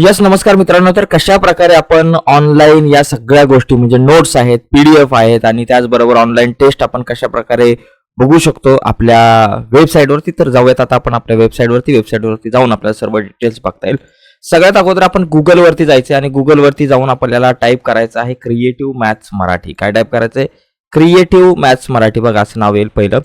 Yes नमस्कार मित्रांनो. तर कशा प्रकारे आपण ऑनलाईन या सगळ्या गोष्टी म्हणजे नोट्स आहेत पीडीएफ आहेत आणि त्याचबरोबर ऑनलाईन टेस्ट आपण कशा प्रकारे बघू शकतो आपल्या वेबसाईटवरती तर जाऊयात आता आपण आपल्या वेबसाईटवरती वेबसाईटवरती जाऊन आपल्याला सर्व डिटेल्स बघता येईल. सगळ्यात अगोदर आपण गुगलवरती जायचं आणि गुगलवरती जाऊन आपल्याला टाईप करायचं आहे क्रिएटिव्ह मॅथ्स मराठी काय टाईप करायचं आहे क्रिएटिव्ह मॅथ्स मराठी बघा असं नाव येईल पहिलं.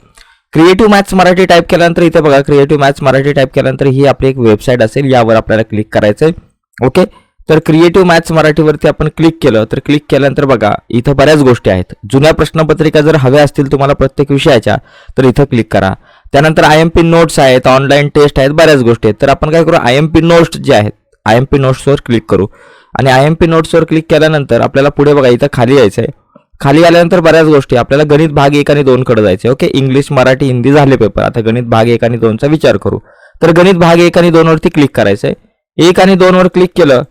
क्रिएटिव्ह मॅथ्स मराठी टाईप केल्यानंतर इथे बघा क्रिएटिव्ह मॅथ्स मराठी टाईप केल्यानंतर ही आपली एक वेबसाईट असेल यावर आपल्याला क्लिक करायचं आहे ओके? तर क्रिएटिव्ह मॅथ्स मराठीवरती आपण क्लिक केलं तर क्लिक केल्यानंतर बघा इथं बऱ्याच गोष्टी आहेत. जुन्या प्रश्नपत्रिका जर हव्या असतील तुम्हाला प्रत्येक विषयाच्या तर इथं क्लिक करा. त्यानंतर आय एम पी नोट्स आहेत ऑनलाईन टेस्ट आहेत बऱ्याच गोष्टी आहेत. तर आपण काय करू आय एम पी नोट्स जे आहेत आय एम पी नोट्सवर क्लिक करू. आणि आय एम पी नोट्सवर क्लिक केल्यानंतर आपल्याला पुढे बघा इथं खाली यायचं आहे. खाली आल्यानंतर बऱ्याच गोष्टी आपल्याला गणित भाग एक आणि दोनकडे जायचे ओके? इंग्लिश मराठी हिंदी झाले पेपर आता गणित भाग एक आणि दोनचा विचार करू. तर गणित भाग एक आणि दोनवरती क्लिक करायचं आहे एक आणि दोन वर क्लिक केलं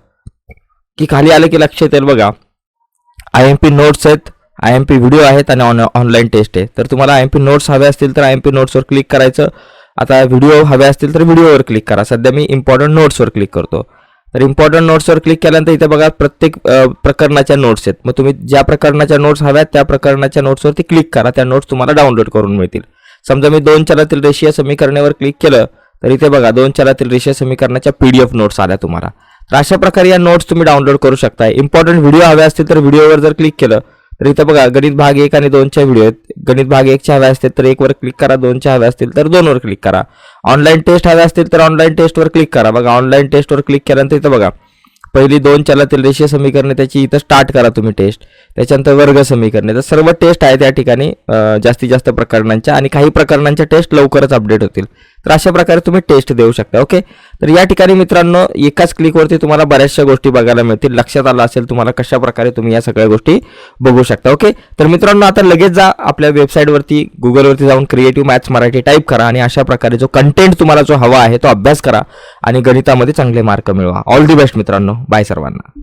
की खाली आलं की लक्षात येईल बघा. आय एम पी नोट्स आहेत आय एम पी व्हिडिओ आहेत आणि ऑन ऑनलाईन टेस्ट आहे. तर तुम्हाला आय एम पी नोट्स हवे असतील तर आय एम पी नोट्सवर क्लिक करायचं. आता व्हिडिओ हवे असतील तर व्हिडिओवर क्लिक करा. सध्या मी इम्पॉर्टंट नोट्सवर क्लिक करतो. तर इम्पॉर्टंट नोट्सवर क्लिक केल्यानंतर इथे बघा प्रत्येक प्रकरणाच्या नोट्स आहेत. मग तुम्ही ज्या प्रकरणाच्या नोट्स हव्यात त्या प्रकरणाच्या नोट्सवरती क्लिक करा. त्या नोट्स तुम्हाला डाउनलोड करून मिळतील. समजा मी दोन चलातील रेषीय समीकरणेवर क्लिक केलं तर इथे बघा दोन चारातील रेषीय समीकरणाच्या पीडीएफ नोट्स आल्या तुम्हाला. तर अशा प्रकारे या नोट्स तुम्ही डाउनलोड करू शकता इम्पॉर्टंट व्हिडिओ हवे असतील तर व्हिडिओवर जर क्लिक केलं तर इथं बघा गणित भाग एक आणि दोनच्या व्हिडिओ आहेत. गणित भाग एकच्या हव्या असतील तर एकवर क्लिक करा दोनच्या हव्या असतील तर दोनवर क्लिक करा. ऑनलाईन टेस्ट हव्या असतील तर ऑनलाईन टेस्टवर क्लिक करा. बघा ऑनलाईन टेस्टवर क्लिक केल्यानंतर इथं बघा पहिली दोन चलातील रेषीय समीकरणे त्याची इथं स्टार्ट करा तुम्ही टेस्ट त्याच्यानंतर वर्ग समीकरणे. तर सर्व टेस्ट आहे त्या ठिकाणी जास्तीत जास्त प्रकरणांच्या आणि काही प्रकरणांच्या टेस्ट लवकरच अपडेट होतील. तर अशा प्रकारे तुम्ही टेस्ट देऊ शकता ओके तर या ठिकाणी मित्रांनो एकाच क्लिकवरती तुम्हाला बऱ्याचशा गोष्टी बघायला मिळतील. लक्षात आलं असेल तुम्हाला कशा प्रकारे तुम्ही या सगळ्या गोष्टी बघू शकता ओके तर मित्रांनो आता लगेच जा आपल्या वेबसाईटवरती गुगलवरती जाऊन क्रिएटिव्ह मॅथ्स मराठी टाईप करा आणि अशा प्रकारे जो कंटेंट तुम्हाला जो हवा आहे तो अभ्यास करा. आणि गणितामध्ये चांगले मार्क मिळवा. ऑल दी बेस्ट मित्रांनो. बाय सर्वांना.